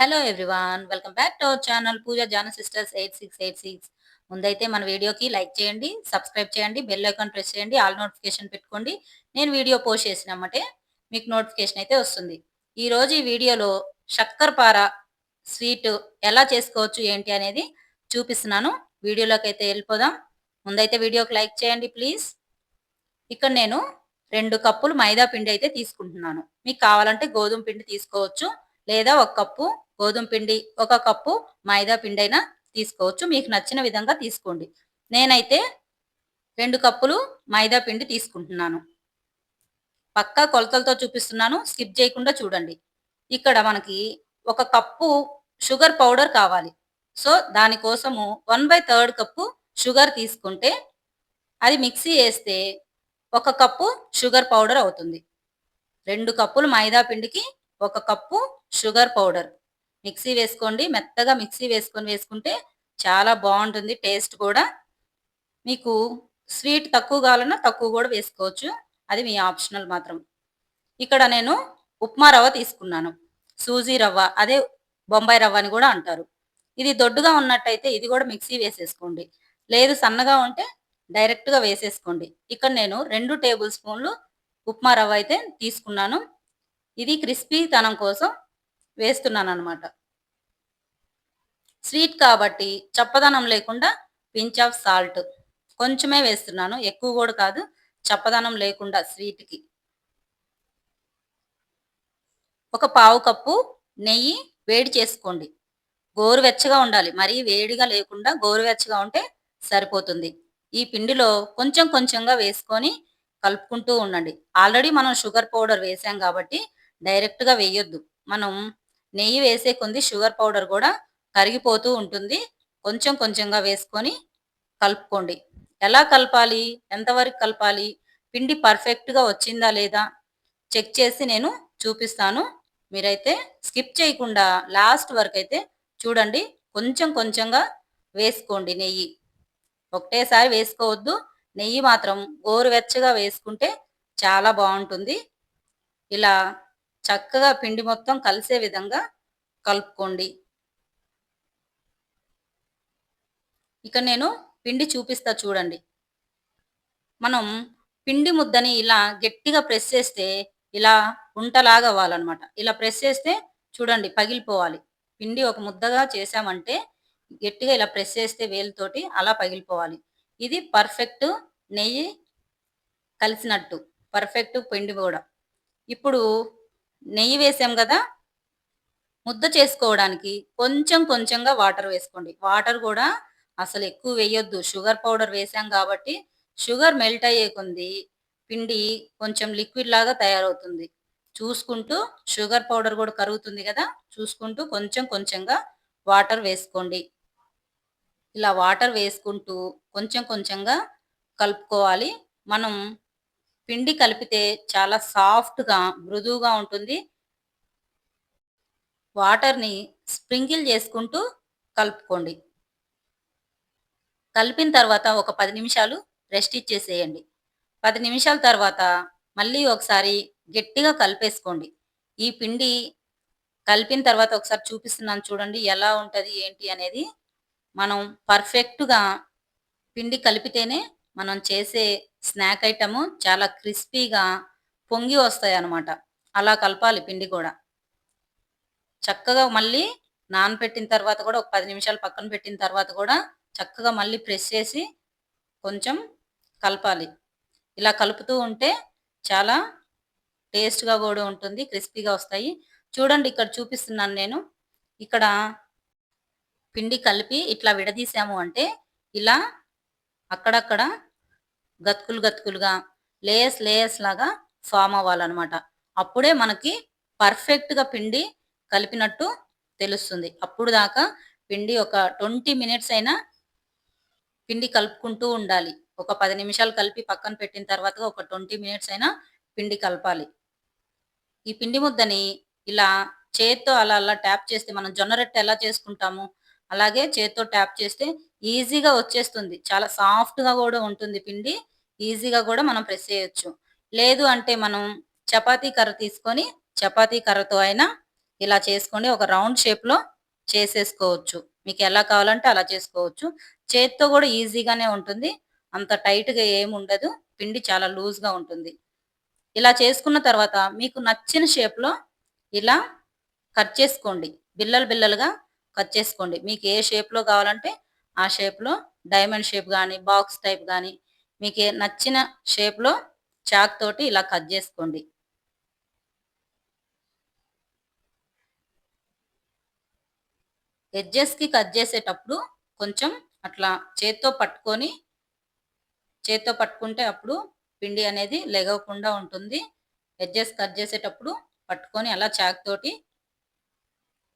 Hello everyone welcome back to our channel Pooja Jaana sisters eight six eight six ముందైతే మన వీడియోకి like చేయండి subscribe చేయండి bell icon press చేయండి all notification పెట్టుకోండి. నేను వీడియో పోస్ట్ చేసినామంటే మీకు నోటిఫికేషన్ అయితే వస్తుంది. ఈ రోజు ఈ వీడియోలో పార స్వీట్ ఎలా చేసుకోవచ్చు ఏంటి అనేది చూపిస్తున్నాను. వీడియోలోకి అయితే వెళ్ళిపోదాం. ముందైతే వీడియోకి లైక్ చేయండి ప్లీజ్ ఇక్కడ నేను రెండు కప్పులు మైదా పిండి అయితే తీసుకుంటున్నాను. మీకు కావాలంటే గోధుమ పిండి తీసుకోవచ్చు లేదా ఒక కప్పు గోధుమ పిండి ఒక కప్పు మైదా పిండి అయినా తీసుకోవచ్చు. మీకు నచ్చిన విధంగా తీసుకోండి. నేనైతే రెండు కప్పులు మైదా పిండి తీసుకుంటున్నాను. పక్కా కొలతలతో చూపిస్తున్నాను. స్కిప్ చేయకుండా చూడండి. ఇక్కడ మనకి ఒక కప్పు షుగర్ పౌడర్ కావాలి. సో దానికోసము one by third cup sugar తీసుకుంటే అది మిక్సీ వేస్తే ఒక కప్పు షుగర్ పౌడర్ అవుతుంది. రెండు కప్పులు మైదా పిండికి ఒక కప్పు షుగర్ పౌడర్. మిక్సీ వేసుకోండి. మెత్తగా మిక్సీ వేసుకొని వేసుకుంటే చాలా బాగుంటుంది. టేస్ట్ కూడా మీకు స్వీట్ తక్కువ కావాలన్నా తక్కువ కూడా వేసుకోవచ్చు. అది మీ ఆప్షనల్ మాత్రం. ఇక్కడ నేను ఉప్మా రవ్వ తీసుకున్నాను. సూజీ రవ్వ అదే బొంబాయి రవ్వ అని కూడా అంటారు. ఇది దొడ్డుగా ఉన్నట్టయితే ఇది కూడా మిక్సీ వేసేసుకోండి. లేదు సన్నగా ఉంటే డైరెక్ట్గా వేసేసుకోండి. ఇక్కడ నేను రెండు టేబుల్ స్పూన్లు ఉప్మా రవ్వ అయితే తీసుకున్నాను. ఇది క్రిస్పీతనం కోసం వేస్తున్నాను అనమాట స్వీట్ కాబట్టి చప్పదనం లేకుండా పించ్ ఆఫ్ సాల్ట్ కొంచెమే వేస్తున్నాను. ఎక్కువ కూడా కాదు చప్పదనం లేకుండా స్వీట్కి. ఒక పావు కప్పు నెయ్యి వేడి చేసుకోండి. గోరువెచ్చగా ఉండాలి. మరీ వేడిగా లేకుండా గోరువెచ్చగా ఉంటే సరిపోతుంది. ఈ పిండిలో కొంచెం కొంచెంగా వేసుకొని కలుపుకుంటూ ఉండండి. ఆల్రెడీ మనం షుగర్ పౌడర్ వేసాం కాబట్టి డైరెక్ట్గా వేయొద్దు. మనం నెయ్యి వేసే కొంది షుగర్ పౌడర్ కూడా కరిగిపోతూ ఉంటుంది. కొంచెం కొంచెంగా వేసుకొని కలుపుకోండి. ఎలా కలపాలి? ఎంతవరకు కలపాలి? పిండి పర్ఫెక్ట్గా వచ్చిందా లేదా? చెక్ చేసి నేను చూపిస్తాను. మీరైతే స్కిప్ చేయకుండా లాస్ట్ వరకు అయితే చూడండి. కొంచెం కొంచెంగా వేసుకోండి నెయ్యి. ఒకటేసారి వేసుకోవద్దు. నెయ్యి మాత్రం గోరువెచ్చగా వేసుకుంటే చాలా బాగుంటుంది. ఇలా చక్కగా పిండి మొత్తం కలిసే విధంగా కలుపుకోండి. ఇక నేను పిండి చూపిస్తా చూడండి. మనం పిండి ముద్దని ఇలా గట్టిగా ప్రెస్ చేస్తే ఇలా ఉంటలాగా అవ్వాలన్నమాట. ఇలా ప్రెస్ చేస్తే చూడండి పగిలిపోవాలి. పిండి ఒక ముద్దగా చేసామంటే గట్టిగా ఇలా ప్రెస్ చేస్తే వేలుతోటి అలా పగిలిపోవాలి. ఇది పర్ఫెక్ట్ నెయ్యి కలిసినట్టు పర్ఫెక్ట్ పిండి కూడా. ఇప్పుడు నెయ్యి వేసాం కదా? ముద్ద చేసుకోవడానికి కొంచెం కొంచెంగా వాటర్ వేసుకోండి. వాటర్ కూడా అసలు ఎక్కువ వేయొద్దు. షుగర్ పౌడర్ వేసాం కాబట్టి షుగర్ మెల్ట్ అయ్యే కొంది పిండి కొంచెం లిక్విడ్ లాగా తయారవుతుంది. చూసుకుంటూ షుగర్ పౌడర్ కూడా కరుగుతుంది కదా? చూసుకుంటూ కొంచెం కొంచెంగా వాటర్ వేసుకోండి. ఇలా వాటర్ వేసుకుంటూ కొంచెం కొంచెంగా కలుపుకోవాలి. మనం పిండి కలిపితే చాలా సాఫ్ట్గా మృదువుగా ఉంటుంది. వాటర్ని స్ప్రింకిల్ చేసుకుంటూ కలుపుకోండి. కలిపిన తర్వాత ఒక పది నిమిషాలు రెస్ట్ ఇచ్చేసేయండి. పది నిమిషాల తర్వాత మళ్ళీ ఒకసారి గట్టిగా కలిపేసుకోండి. ఈ పిండి కలిపిన తర్వాత ఒకసారి చూపిస్తున్నాను చూడండి ఎలా ఉంటుంది ఏంటి అనేది. మనం పర్ఫెక్ట్గా పిండి కలిపితేనే మనం చేసే స్నాక్ ఐటము చాలా క్రిస్పీగా పొంగి వస్తాయి అన్నమాట అలా కలపాలి పిండి కూడా. చక్కగా మళ్ళీ నానబెట్టిన తర్వాత కూడా ఒక పది నిమిషాలు పక్కన పెట్టిన తర్వాత కూడా చక్కగా మళ్ళీ ప్రెస్ చేసి కొంచెం కలపాలి. ఇలా కలుపుతూ ఉంటే చాలా టేస్ట్గా కూడా ఉంటుంది క్రిస్పీగా వస్తాయి. చూడండి ఇక్కడ చూపిస్తున్నాను నేను. ఇక్కడ పిండి కలిపి ఇట్లా విడదీసాము అంటే ఇలా అక్కడక్కడ గతుకులు గతుకులుగా లేయర్స్ లేయర్స్ లాగా ఫామ్ అవ్వాలన్నమాట. అప్పుడే మనకి పర్ఫెక్ట్గా పిండి కలిపినట్టు తెలుస్తుంది. అప్పుడు దాకా పిండి ఒక ట్వంటీ మినిట్స్ అయినా పిండి కలుపుకుంటూ ఉండాలి. ఒక పది నిమిషాలు కలిపి పక్కన పెట్టిన తర్వాత ఒక ట్వంటీ మినిట్స్ అయినా పిండి కలపాలి. ఈ పిండి ముద్దని ఇలా చేత్తో అలా అలా ట్యాప్ చేస్తే మనం జొన్న రొట్టె ఎలా చేసుకుంటాము? అలాగే చేత్తో ట్యాప్ చేస్తే ఈజీగా వచ్చేస్తుంది. చాలా సాఫ్ట్గా కూడా ఉంటుంది పిండి. ఈజీగా కూడా మనం ప్రెస్ చేయొచ్చు. లేదు అంటే మనం చపాతీ కర్ర తీసుకొని చపాతీ కర్రతో అయినా ఇలా చేసుకోండి ఒక రౌండ్ షేప్లో చేసేసుకోవచ్చు. మీకు ఎలా కావాలంటే అలా చేసుకోవచ్చు. చేత్తో కూడా ఈజీగానే ఉంటుంది. అంత టైట్గా ఏమి ఉండదు. పిండి చాలా లూజ్గా ఉంటుంది. ఇలా చేసుకున్న తర్వాత మీకు నచ్చిన షేప్లో ఇలా కట్ చేసుకోండి. బిల్లలు బిల్లలుగా కట్ చేసుకోండి. మీకు ఏ షేప్లో కావాలంటే ఆ షేప్లో డైమండ్ షేప్ కానీ బాక్స్ టైప్ కానీ మీకు నచ్చిన షేప్లో చాక్ తోటి ఇలా కట్ చేసుకోండి. ఎడ్జెస్కి కట్ చేసేటప్పుడు కొంచెం అట్లా చేత్తో పట్టుకొని చేత్తో పట్టుకుంటే అప్పుడు పిండి అనేది లెగవకుండా ఉంటుంది. ఎడ్జెస్ కట్ చేసేటప్పుడు పట్టుకొని అలా చాక్ తోటి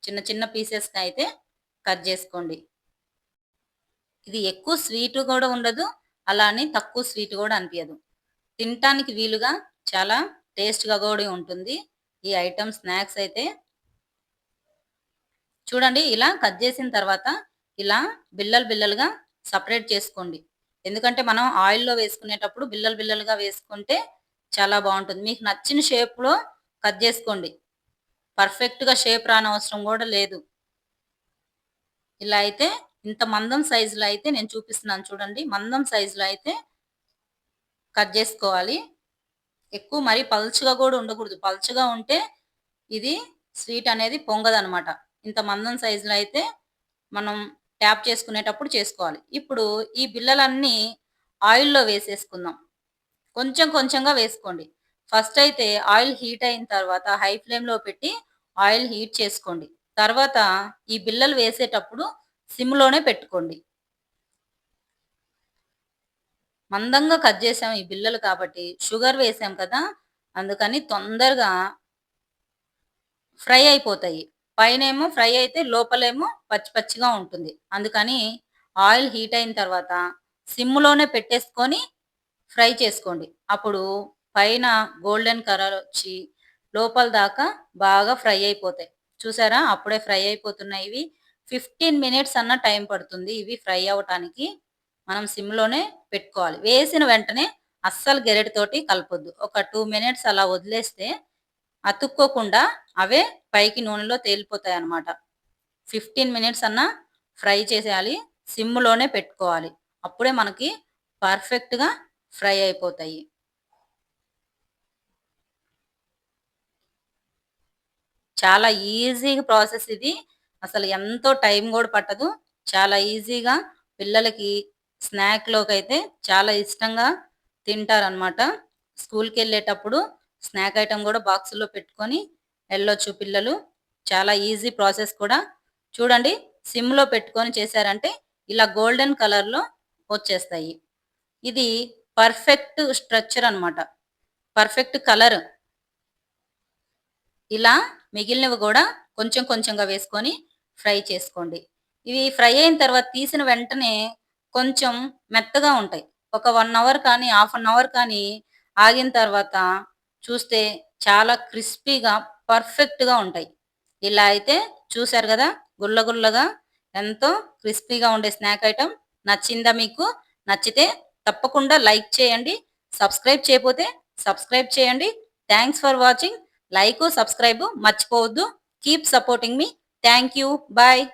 చిన్న చిన్న పీసెస్కి అయితే కట్ చేసుకోండి. ఇది ఎక్కువ స్వీట్ కూడా ఉండదు. అలానే తక్కువ స్వీట్ కూడా అనిపించదు తినటానికి వీలుగా చాలా టేస్ట్గా కూడా ఉంటుంది. ఈ ఐటమ్ స్నాక్స్ అయితే చూడండి ఇలా కట్ చేసిన తర్వాత ఇలా బిల్లలు బిల్లలుగా సపరేట్ చేసుకోండి. ఎందుకంటే మనం ఆయిల్లో వేసుకునేటప్పుడు బిల్లలు బిల్లలుగా వేసుకుంటే చాలా బాగుంటుంది. మీకు నచ్చిన షేప్లో కట్ చేసుకోండి. పర్ఫెక్ట్గా షేప్ రానవసరం కూడా లేదు. ఇలా అయితే ఇంత మందం సైజులో అయితే నేను చూపిస్తున్నాను చూడండి. మందం సైజులో అయితే కట్ చేసుకోవాలి. ఎక్కువ మరీ పల్చగా కూడా ఉండకూడదు. పల్చగా ఉంటే ఇది స్వీట్ అనేది పొంగదనమాట ఇంత మందం సైజులో అయితే మనం ట్యాప్ చేసుకునేటప్పుడు చేసుకోవాలి. ఇప్పుడు ఈ బిల్లలన్నీ ఆయిల్లో వేసేసుకుందాం. కొంచెం కొంచెంగా వేసుకోండి. ఫస్ట్ అయితే ఆయిల్ హీట్ అయిన తర్వాత హై ఫ్లేమ్లో పెట్టి ఆయిల్ హీట్ చేసుకోండి. తర్వాత ఈ బిల్లలు వేసేటప్పుడు సిమ్లోనే పెట్టుకోండి. మందంగా కట్ చేసాం ఈ బిల్లలు కాబట్టి షుగర్ వేసాం కదా అందుకని తొందరగా ఫ్రై అయిపోతాయి. పైనేమో ఫ్రై అయితే లోపలేమో పచ్చి పచ్చిగా ఉంటుంది. అందుకని ఆయిల్ హీట్ అయిన తర్వాత సిమ్లోనే పెట్టేసుకొని ఫ్రై చేసుకోండి. అప్పుడు పైన గోల్డెన్ కలర్ వచ్చి లోపల దాకా బాగా ఫ్రై అయిపోతాయి. చూసారా? అప్పుడే ఫ్రై అయిపోతున్నాయి ఇవి. ఫిఫ్టీన్ మినిట్స్ అన్న టైం పడుతుంది ఇవి ఫ్రై అవ్వటానికి మనం సిమ్లోనే పెట్టుకోవాలి. వేసిన వెంటనే అస్సలు గెరెటితోటి కలపొద్దు. ఒక టూ మినిట్స్ అలా వదిలేస్తే అతుక్కోకుండా అవే పైకి నూనెలో తేలిపోతాయి అన్నమాట. ఫిఫ్టీన్ మినిట్స్ అన్న ఫ్రై చేసేయాలి. సిమ్లోనే పెట్టుకోవాలి. అప్పుడే మనకి పర్ఫెక్ట్గా ఫ్రై అయిపోతాయి. చాలా ఈజీగా ప్రాసెస్ ఇది. అసలు ఎంతో టైం కూడా పట్టదు. చాలా ఈజీగా పిల్లలకి స్నాక్లోకి అయితే చాలా ఇష్టంగా తింటారనమాట స్కూల్కి వెళ్ళేటప్పుడు స్నాక్ ఐటెం కూడా బాక్సులో పెట్టుకొని వెళ్ళొచ్చు పిల్లలు. చాలా ఈజీ ప్రాసెస్ కూడా. చూడండి సిమ్లో పెట్టుకొని చేశారంటే ఇలా గోల్డెన్ కలర్లో వచ్చేస్తాయి. ఇది పర్ఫెక్ట్ స్ట్రక్చర్ అనమాట పర్ఫెక్ట్ కలర్. ఇలా మిగిలినవి కూడా కొంచెం కొంచెంగా వేసుకొని ఫ్రై చేసుకోండి. ఇవి ఫ్రై అయిన తర్వాత తీసిన వెంటనే కొంచెం మెత్తగా ఉంటాయి. ఒక వన్ అవర్ కానీ హాఫ్ అన్ అవర్ కానీ ఆగిన తర్వాత చూస్తే చాలా క్రిస్పీగా పర్ఫెక్ట్గా ఉంటాయి. ఇలా అయితే చూశారు కదా గుల్ల గుల్లగా ఎంతో క్రిస్పీగా ఉండే స్నాక్ ఐటమ్ నచ్చిందా మీకు? నచ్చితే తప్పకుండా లైక్ చేయండి. సబ్స్క్రైబ్ చేయకపోతే సబ్స్క్రైబ్ చేయండి. Thanks for watching. Like subscribe మర్చిపోవద్దు. కీప్ సపోర్టింగ్ మీ Thank you. Bye.